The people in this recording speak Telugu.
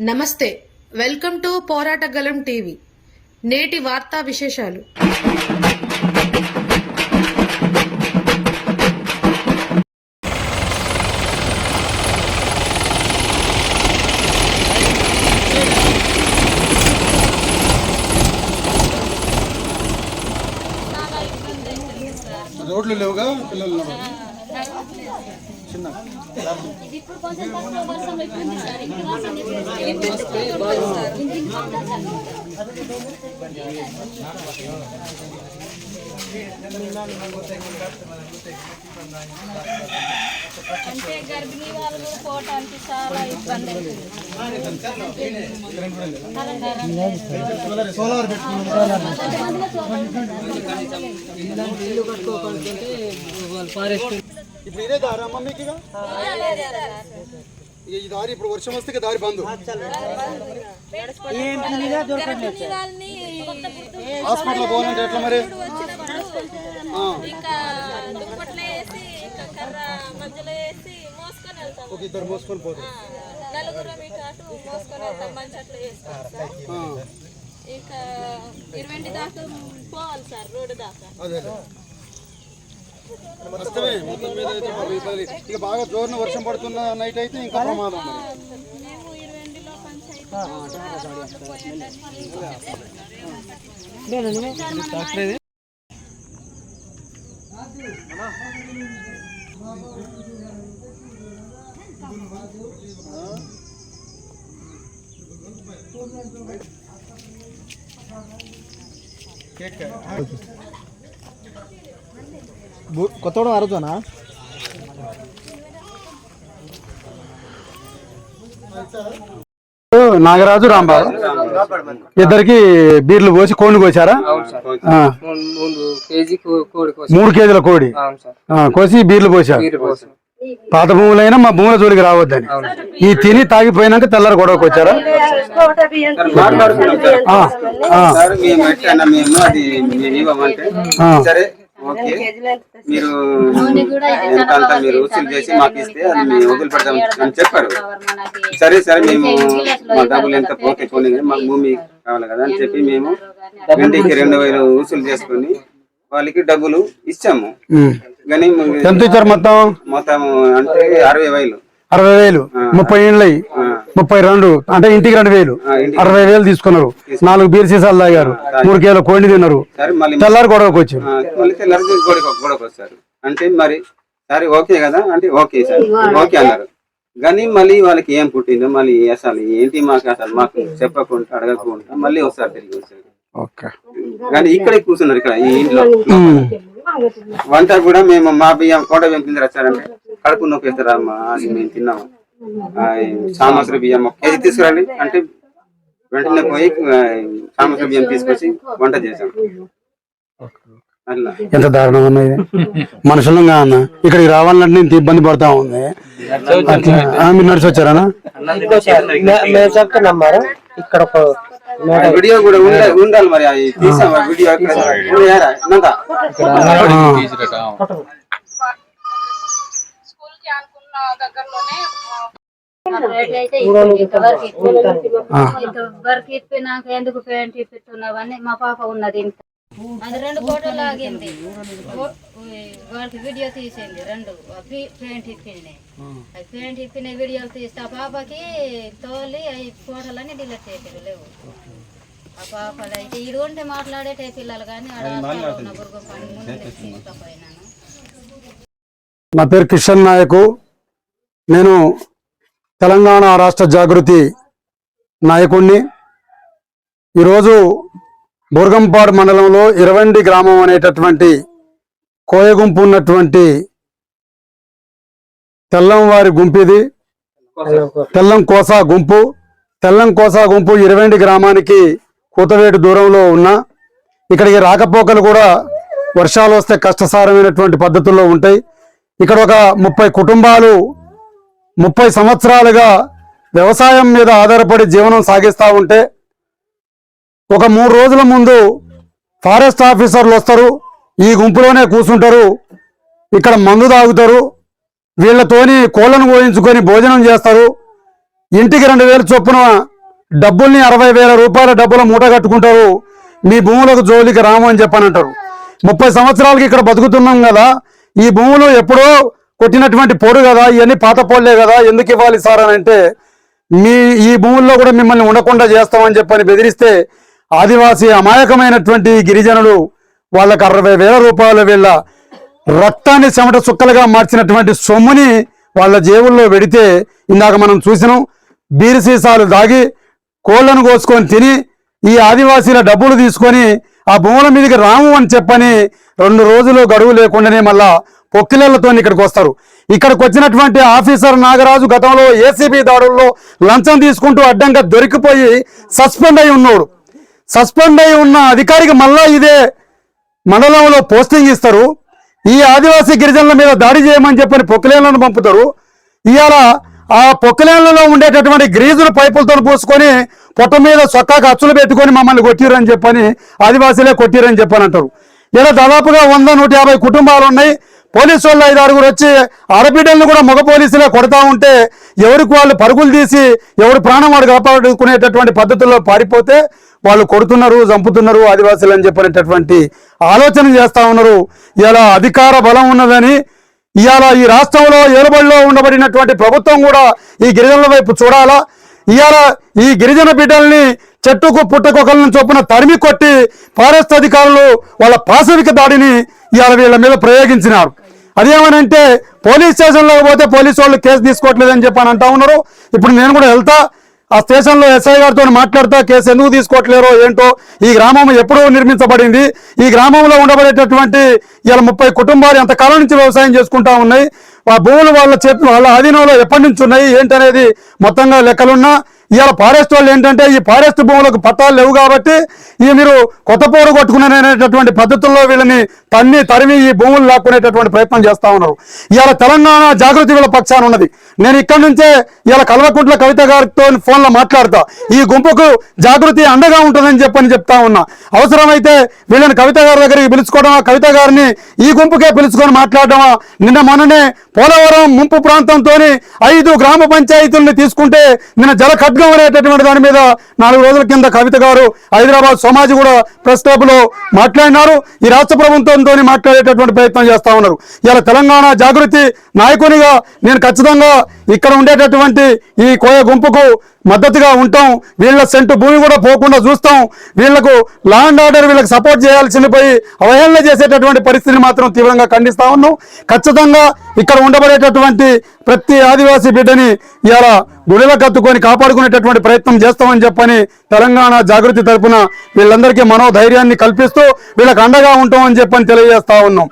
నమస్తే వెల్కమ్ టు పోరాటగలం టీవీ. నేటి వార్తా విశేషాలు. రోడ్లు లేవుగా పిల్లలు చిన్న అంటే గర్భిణీ వాళ్ళు పోవటానికి చాలా ఇబ్బంది. సోలార్ పెట్టుకున్నాం. ఇప్పుడు ఇదే దారి అమ్మ మీకు ఇక? ఇక ఈ దారి ఇప్పుడు వర్షం వస్తే దారి బంద్. హాస్పిటల్ పోవాలంటే ఎట్లా మరి? ఒక ఇద్దరు మోసుకొని ఆ, ఇక ఇరవై దాకా పోవాలి సార్ రోడ్డు దాకా. అదే. కష్టమే మొత్తం మీద అయితే బాగా ఇబ్బంది. ఇక బాగా జోరున వర్షం పడుతున్న నైట్ అయితే ఇంకా ప్రమాదం మరి. మేము ఇరవై పంచాయతీ కొత్తగూడెం అరదునా నాగరాజు రాంబాబు. ఇద్దరికి బీర్లు పోసి కోడిని కోసారా? కోడి కోసం. మూడు కేజీల కోడి? కోసి బీర్లు పోసారు. పాత భూములైనా మా భూముల జోలికి రావద్దని. ఈ తిని తాగిపోయినాక తెల్లారి గొడవకు వచ్చారా? Sir okay. మీరు ఎంత అంత మీరు వసూలు చేసి మాకు ఇస్తే అది మేము వదిలిపెడతాం అని చెప్పారు. సరే సరే మేము మా డబ్బులు ఎంత పోతే పోనీ కానీ మాకు భూమి కావాలి కదా అని చెప్పి మేము వెండికి రెండు వేలు వసూలు చేసుకుని వాళ్ళకి డబ్బులు ఇచ్చాము. కానీ మొత్తం? మొత్తం అంటే అరవై వేలు. అరవై వేలు ముప్పై ఏళ్ళు ముప్పై రెండు అంటే ఇంటికి రెండు వేలు. అరవై వేలు తీసుకున్నారు. నాలుగు బీర్ సీసాలు తాగారు. మూడు కేజీల కోడిని తిన్నారు. సరే మళ్ళీ తెల్లారి గొడవకు వచ్చారు. అంటే మరి సరే ఓకే కదా అంటే ఓకే సార్. ఓకే అన్నారు. కానీ మళ్ళీ వాళ్ళకి ఏం పుట్టిందో మళ్ళీ అసలు ఏంటి మాకు అసలు మాకు చెప్పకుండా అడగకుండా మళ్ళీ వస్తారు తిరిగి వస్తారు ఓకే. కానీ ఇక్కడే కూర్చున్నారు ఇక్కడ ఈ ఇంట్లో. వంట కూడా మేము మా బియ్యం కోట బియ్యం కింద వచ్చారంటే కడుపు నొప్పి వేస్తారా అమ్మా? అది మేము తిన్నాము. సామాసులు బియ్యం ఒక కేజీ తీసుకురండి? అంటే వెంటనే పోయి సామాసులు బియ్యం తీసుకొచ్చి వంట చేసాం అట్లా. ఎంత దారుణం ఉన్నది మనుషులంగా అన్న? ఇక్కడికి రావాలంటే ఇంత ఇబ్బంది పడతా ఉంది. మీరు నడిచి వచ్చారా ఇక్కడ ఒక వీడియో కూడా ఉండాలి ఉండాలి మరి. వీడియో అయితే ఇంతవరకు ఇప్పినాక ఎందుకు పెయింట్ ఇప్పిస్తున్నావని మా పాప ఉన్నది ఇంత. అది రెండు ఫోటోలు ఆగింది. వాళ్ళకి వీడియో తీసింది రెండు. పెయింట్ ఇప్పింది అది పెయింట్ ఇప్పిన వీడియోలు తీస్తే ఆ పాపకి తోలి అవి ఫోటోలన్నీ డిలీట్ చేసారు లేవు. ఆ పాపలు అయితే ఉంటే మాట్లాడేటే పిల్లలు కానీ నా పేరు కిషన్ నాయకు. నేను తెలంగాణ రాష్ట్ర జాగృతి నాయకుణ్ణి. ఈరోజు బుర్గంపాడు మండలంలో ఇరవండి గ్రామం అనేటటువంటి కోయగుంపు ఉన్నటువంటి తెల్లంవారి గుంపిది. తెల్లం కోసా గుంపు. తెల్లం కోసా గుంపు ఇరవండి గ్రామానికి కూతవేటు దూరంలో ఉన్న ఇక్కడికి రాకపోకలు కూడా వర్షాలు వస్తే కష్టసారమైనటువంటి పద్ధతుల్లో ఉంటాయి. ఇక్కడ ఒక ముప్పై కుటుంబాలు ముప్పై సంవత్సరాలుగా వ్యవసాయం మీద ఆధారపడి జీవనం సాగిస్తూ ఉంటే ఒక మూడు రోజుల ముందు ఫారెస్ట్ ఆఫీసర్లు వస్తారు ఈ గుంపులోనే కూర్చుంటారు ఇక్కడ మందు తాగుతారు వీళ్ళతోని కోళ్ళను కోయించుకొని భోజనం చేస్తారు. ఇంటికి రెండు వేలు చొప్పున డబ్బుల్ని అరవై వేల రూపాయల డబ్బుల మూట కట్టుకుంటారు. మీ భూములకు జోలికి రాము అని చెప్పని అంటారు ముప్పై సంవత్సరాలకి ఇక్కడ బతుకుతున్నాం కదా ఈ భూములు ఎప్పుడో కొట్టినటువంటి పొడు కదా ఇవన్నీ పాత పోలే కదా ఎందుకు ఇవ్వాలి సార్ అని అంటే మీ ఈ భూముల్లో కూడా మిమ్మల్ని ఉండకుండా చేస్తామని చెప్పని బెదిరిస్తే ఆదివాసీ అమాయకమైనటువంటి గిరిజనులు వాళ్ళకు అరవై వేల రూపాయల వీళ్ళ రక్తాన్ని చెమట చుక్కలుగా మార్చినటువంటి సొమ్ముని వాళ్ళ జేబుల్లో పెడితే ఇందాక మనం చూసినాం బీరు సీసాలు దాగి కోళ్ళను కోసుకొని తిని ఈ ఆదివాసీల డబ్బులు తీసుకొని ఆ భూముల మీదకి రాము అని చెప్పని రెండు రోజులు గడువు లేకుండానే మళ్ళా కొక్కిలతో ఇక్కడికి వస్తారు. ఇక్కడికి వచ్చినటువంటి ఆఫీసర్ నాగరాజు గతంలో ఏసీబీ దాడుల్లో లంచం తీసుకుంటూ అడ్డంగా దొరికిపోయి సస్పెండ్ అయి ఉన్నాడు. సస్పెండ్ అయి ఉన్న అధికారికి మళ్ళా ఇదే మండలంలో పోస్టింగ్ ఇస్తారు. ఈ ఆదివాసీ గిరిజనుల మీద దాడి చేయమని చెప్పని పొక్కులేన్లను పంపుతారు. ఇవాళ ఆ పొక్కులేన్లలో ఉండేటటువంటి గ్రీజులు పైపులతో పోసుకొని పొట్ట మీద సొక్కాకు అచ్చులు పెట్టుకొని మమ్మల్ని కొట్టిరని చెప్పని ఆదివాసీలే కొట్టిరని చెప్పని అంటారు. ఇలా దాదాపుగా వంద నూట యాభై కుటుంబాలు ఉన్నాయి. పోలీసు వాళ్ళు ఐదు ఆరుగురు వచ్చి ఆడబిడ్డలను కూడా మగ పోలీసులే కొడతా ఉంటే ఎవరికి వాళ్ళు పరుగులు తీసి ఎవరి ప్రాణం వాడు కాపాడుకునేటటువంటి పద్ధతుల్లో పారిపోతే వాళ్ళు కొడుతున్నారు చంపుతున్నారు ఆదివాసులు అని చెప్పినటువంటి ఆలోచన చేస్తూ ఉన్నారు. ఇలా అధికార బలం ఉన్నదని ఇవాళ ఈ రాష్ట్రంలో ఏలుబడిలో ఉండబడినటువంటి ప్రభుత్వం కూడా ఈ గిరిజనుల వైపు చూడాలా? ఇవాళ ఈ గిరిజన బిడ్డల్ని చెట్టుకు పుట్టకొకలను చొప్పున తరిమి కొట్టి ఫారెస్ట్ అధికారులు వాళ్ళ పాశవిక దాడిని ఇవాళ వీళ్ళ మీద ప్రయోగించినారు. అదేమనంటే పోలీస్ స్టేషన్లో పోతే పోలీసు వాళ్ళు కేసు తీసుకోవట్లేదని చెప్పి అని అంటా ఉన్నారు. ఇప్పుడు నేను కూడా వెళ్తా ఆ స్టేషన్లో ఎస్ఐ గారితో మాట్లాడుతా కేసు ఎందుకు తీసుకోవట్లేరో ఏంటో ఈ గ్రామం ఎప్పుడో నిర్మించబడింది ఈ గ్రామంలో ఉండబడేటటువంటి ఇలా ముప్పై కుటుంబాలు ఎంతకాలం నుంచి వ్యవసాయం చేసుకుంటా ఉన్నాయి ఆ భూములు వాళ్ళ చేతి వాళ్ళ ఆధీనంలో ఎప్పటి నుంచి ఉన్నాయి ఏంటనేది మొత్తంగా లెక్కలున్నా ఇవాళ ఫారెస్ట్ వాళ్ళు ఏంటంటే ఈ ఫారెస్ట్ భూములకు పట్టాలు లేవు కాబట్టి ఈ మీరు కొత్త పోరు కొట్టుకునేటటువంటి పద్ధతుల్లో వీళ్ళని తన్ని తరిమి ఈ భూములు లాక్కునేటటువంటి ప్రయత్నం చేస్తా ఉన్నారు. ఇవాళ తెలంగాణ జాగృతి వీళ్ళ పక్షాన ఉన్నది. నేను ఇక్కడి నుంచే ఇలా కల్వకుంట్ల కవిత గారితో ఫోన్లో మాట్లాడతా. ఈ గుంపుకు జాగృతి అండగా ఉంటుందని చెప్పని చెప్తా ఉన్నా. అవసరమైతే వీళ్ళని కవిత గారి దగ్గరికి పిలుచుకోవడమా? కవిత గారిని ఈ గుంపుకే పిలుచుకొని మాట్లాడడమా? నిన్న మొన్ననే పోలవరం ముంపు ప్రాంతంతో ఐదు గ్రామ పంచాయతీలను తీసుకుంటే నిన్న జల ఖడ్గం అనేటటువంటి దాని మీద నాలుగు రోజుల కింద కవిత గారు హైదరాబాద్ సమాజ్ కూడా ప్రెస్ క్లబ్లో మాట్లాడినారు. ఈ రాష్ట్ర ప్రభుత్వంతో మాట్లాడేటటువంటి ప్రయత్నం చేస్తా ఉన్నారు. ఇలా తెలంగాణ జాగృతి నాయకునిగా నేను ఖచ్చితంగా ఇక్కడ ఉండేటటువంటి ఈ కోయ గుంపుకు మద్దతుగా ఉంటాం. వీళ్ళ సెంటు భూమి కూడా పోకుండా చూస్తాం. వీళ్ళకు లా అండ్ ఆర్డర్ వీళ్ళకి సపోర్ట్ చేయాల్సింది పోయి అవహేళన చేసేటటువంటి పరిస్థితిని మాత్రం తీవ్రంగా ఖండిస్తా ఉన్నాం. ఖచ్చితంగా ఇక్కడ ఉండబడేటటువంటి ప్రతి ఆదివాసీ బిడ్డని ఇవాళ గుడిలో కత్తుకొని కాపాడుకునేటటువంటి ప్రయత్నం చేస్తామని చెప్పని తెలంగాణ జాగృతి తరపున వీళ్ళందరికీ మనోధైర్యాన్ని కల్పిస్తూ వీళ్ళకి అండగా ఉంటామని చెప్పని తెలియజేస్తా ఉన్నాం.